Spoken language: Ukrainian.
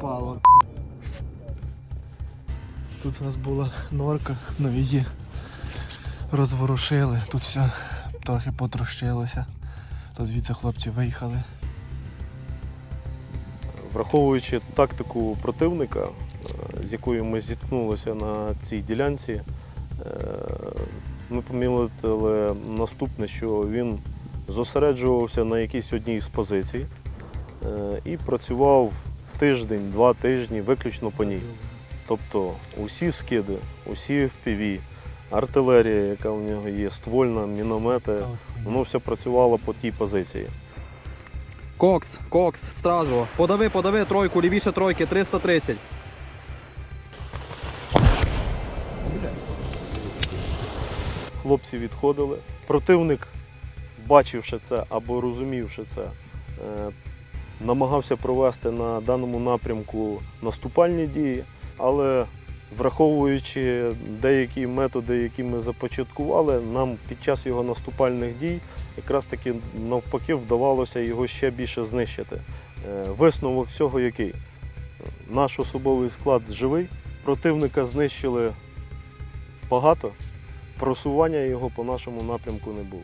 попало. Тут у нас була норка, ну її розворушили, тут все трохи потрощилося, то звідси хлопці виїхали. Враховуючи тактику противника, е, з якою ми зіткнулися на цій ділянці, е, ми помітили наступне, що він зосереджувався на якійсь одній з позицій е, і працював тиждень, два тижні виключно по ній. Тобто усі скиди, усі FPV, артилерія, яка в нього є, ствольна, міномети, воно все працювало по тій позиції. Кокс, кокс, стражу. Подави, подави тройку, лівіше тройки, 330. Хлопці відходили. Противник, бачивши це або розумівши це, е, намагався провести на даному напрямку наступальні дії, але враховуючи деякі методи, які ми започаткували, нам під час його наступальних дій якраз таки навпаки вдавалося його ще більше знищити. Е, Висновок всього який? Наш особовий склад живий, противника знищили багато, просування його по нашому напрямку не було.